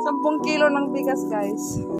Sampung kilo ng bigas, guys.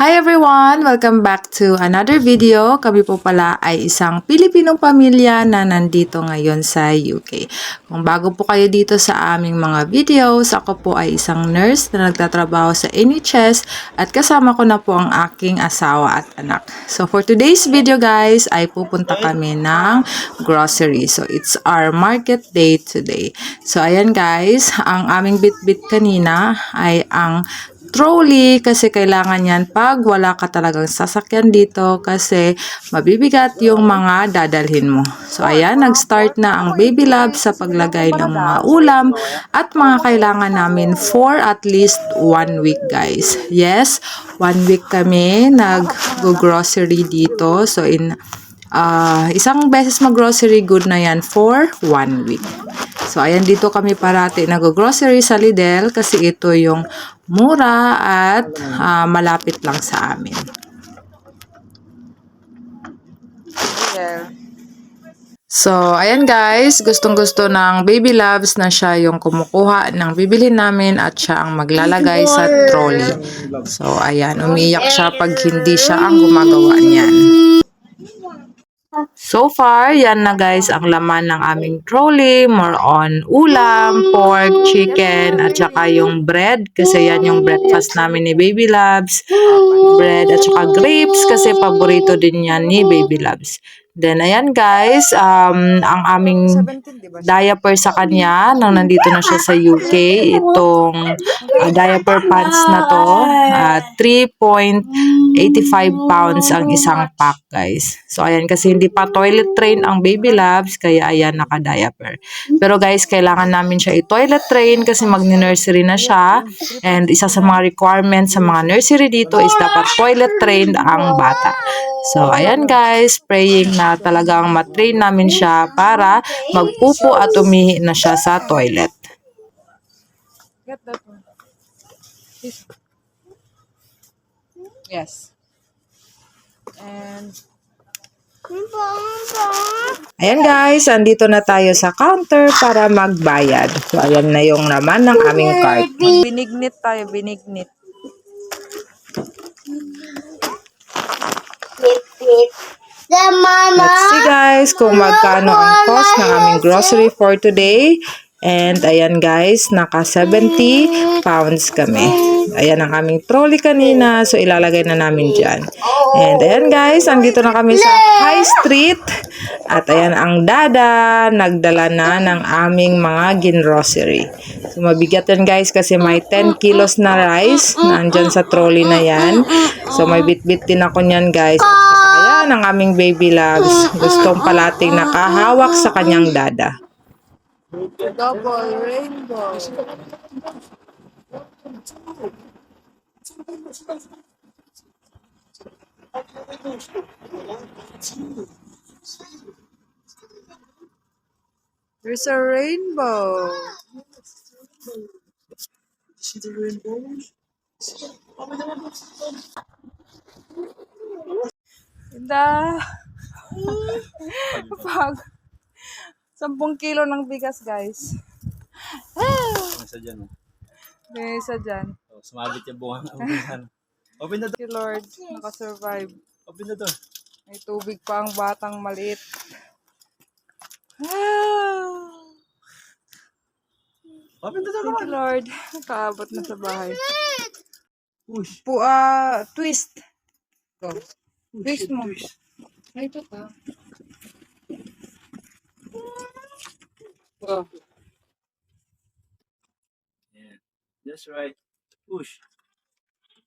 Hi everyone! Welcome back to another video. Kami po pala ay isang Pilipinong pamilya na nandito ngayon sa UK. Kung bago po kayo dito sa aming mga videos, ako po ay isang nurse na nagtatrabaho sa NHS at kasama ko na po ang aking asawa at anak. So for today's video guys, ay pupunta kami ng grocery. So it's our market day today. So ayan guys, ang aming bit-bit kanina ay ang trolley kasi kailangan yan pag wala ka talagang sasakyan dito kasi mabibigat yung mga dadalhin mo. So ayan, nag-start na ang Baby Lab sa paglagay ng mga ulam at mga kailangan namin for at least one week guys. Yes, one week kami nag-grocery dito. So in ah, isang beses mag-grocery good na yan for one week. So, ayan dito kami parati nag-grocery sa Lidl kasi ito yung mura at ah, malapit lang sa amin. So, ayan guys, gustong-gusto ng Baby Loves na siya yung kumukuha ng bibilhin namin at siya ang maglalagay sa trolley. So, ayan, umiyak siya pag hindi siya ang gumagawa niyan. So far, yan na guys ang laman ng aming trolley. More on ulam, pork, chicken, at saka yung bread. Kasi yan yung breakfast namin ni Baby Labs. Bread at saka grapes kasi paborito din yan ni Baby Labs. Then, ayan guys, um, ang aming diaper sa kanya nang nandito na siya sa UK. Itong uh, diaper pants na to. Uh, 3.85 pounds ang isang pack guys. So, ayan kasi hindi pa toilet train ang baby labs kaya ayan naka-diaper. Pero guys, kailangan namin siya i-toilet train kasi mag-nursery na siya. And isa sa mga requirements sa mga nursery dito is dapat toilet trained ang bata. So, ayan guys, praying na talagang matrain namin siya para magpupo at umihi na siya sa toilet. Get that one. Yes. And Ayan guys, andito na tayo sa counter para magbayad. So, ayan na yung naman ng aming cart. Binignit tayo, binignit. Let's see guys kung magkano ang cost ng aming grocery for today. And ayan guys, naka 70 pounds kami. Ayan ang aming trolley kanina. So ilalagay na namin dyan. And ayan guys, andito na kami sa High Street. At ayan ang dada, nagdala na ng aming mga ginrocery. So mabigat yan guys kasi may 10 kilos na rice. Nandyan sa trolley na yan. So may bit-bit din ako niyan guys. Ang aming baby loves. Gustong palating nakahawak sa kanyang dada. Double rainbow. There's a rainbow. See the rainbows? Ganda. Pag sampung kilo ng bigas, guys. Isa dyan. oh. May isa dyan. Oh, sumabit yung bunga ng ubihan. Open to. Thank you, Lord. Nakasurvive. Open na to. May tubig pa ang batang maliit. Open na to. Thank you, Lord. Nakaabot na sa bahay. Push. Pu ah, twist. Go. Twist mo. Ay, ito ka. Go. Yeah. That's right. Push.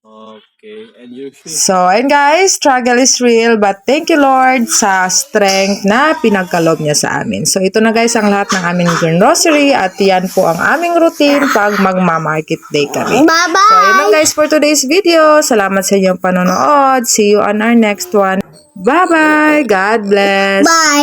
Okay. And you should. So, ayun guys, struggle is real but thank you Lord sa strength na pinagkalob niya sa amin. So, ito na guys ang lahat ng aming grocery at yan po ang aming routine pag magma-market day kami. Baba. So, ayun lang guys for today's video. Salamat sa inyong panonood. See you on our next one. Bye-bye. God bless. Bye.